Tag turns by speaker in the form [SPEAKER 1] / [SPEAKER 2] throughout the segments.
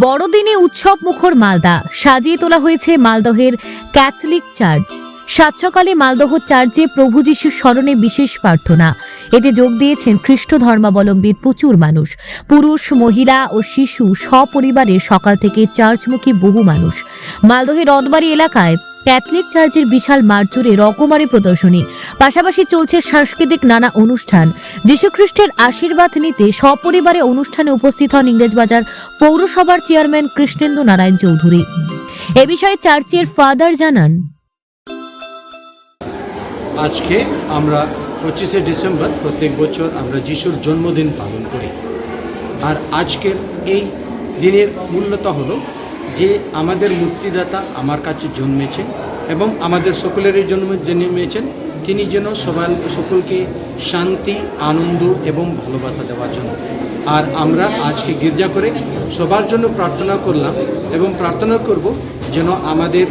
[SPEAKER 1] বড়দিনে উৎসব মুখর মালদা। সাজিয়ে তোলা হয়েছে মালদহের ক্যাথলিক চার্চ। সাত সকালে মালদহ চার্চে প্রভু যিশুর স্মরণে বিশেষ প্রার্থনা। এতে যোগ দিয়েছেন খ্রিস্ট ধর্মাবলম্বীর প্রচুর মানুষ। পুরুষ, মহিলা ও শিশু সপরিবারে সকাল থেকে চার্চমুখী বহু মানুষ। মালদহের রথবাড়ি এলাকায় ক্যাথলিক চার্চের বিশাল মাঠ রকমারি প্রদর্শনী। পাশাপাশি চলছে সাংস্কৃতিক নানা অনুষ্ঠান। যীশুখ্রিস্টের আশীর্বাদ নিতে সপরিবারে অনুষ্ঠানে উপস্থিত হন ইংরেজবাজার পৌরসভার চেয়ারম্যান কৃষ্ণেন্দু নারায়ণ চৌধুরী। এ বিষয়ে চার্চের ফাদার জানান
[SPEAKER 2] আজকে আমরা পঁচিশে ডিসেম্বর প্রত্যেক বছর আমরা যিশুর জন্মদিন পালন করি। আর আজকের এই দিনের মূল্যতা হলো যে আমাদের মুক্তিদাতা আমার কাছে জন্মেছেন এবং আমাদের সকলেরই জন্ম জন্মেছেন, তিনি যেন সবাই সকলকে শান্তি, আনন্দ এবং ভালোবাসা দেওয়ার জন্য। আর আমরা আজকে গির্জা করে সবার জন্য প্রার্থনা করলাম এবং প্রার্থনা করব যেন আমাদের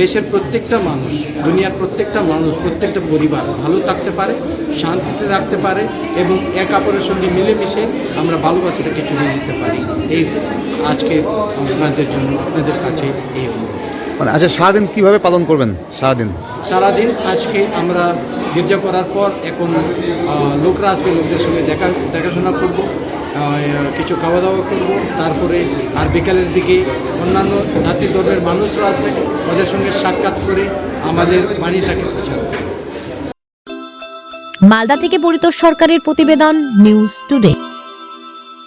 [SPEAKER 2] দেশের প্রত্যেকটা মানুষ দুনিয়ার প্রত্যেকটা মানুষ প্রত্যেকটা পরিবার ভালো থাকতে পারে শান্তিতে থাকতে পারে এবং এক অপরের সঙ্গে মিলেমিশে আমরা ভালোবাসাটাকে চলে দিতে পারি। এই আজকে আপনাদের জন্য আপনাদের কাছে এই
[SPEAKER 3] মানে আচ্ছা সারাদিন কীভাবে পালন করবেন? সারাদিন?
[SPEAKER 2] সারাদিন আজকে আমরা গির্জা করার পর এখন লোকরা আসবে লোকদের সঙ্গে দেখা দেখাশোনা করব। কিছু খাওয়া দাওয়া করব। তারপরে আর বিকালের দিকে অন্যান্য জাতি ধর্মের মানুষরা আসবে, ওদের সঙ্গে সাক্ষাৎ করে আমাদের বাণীটাকে প্রচার
[SPEAKER 1] মালদা থেকে পরিতোষ সরকারের প্রতিবেদন নিউজ টুডে।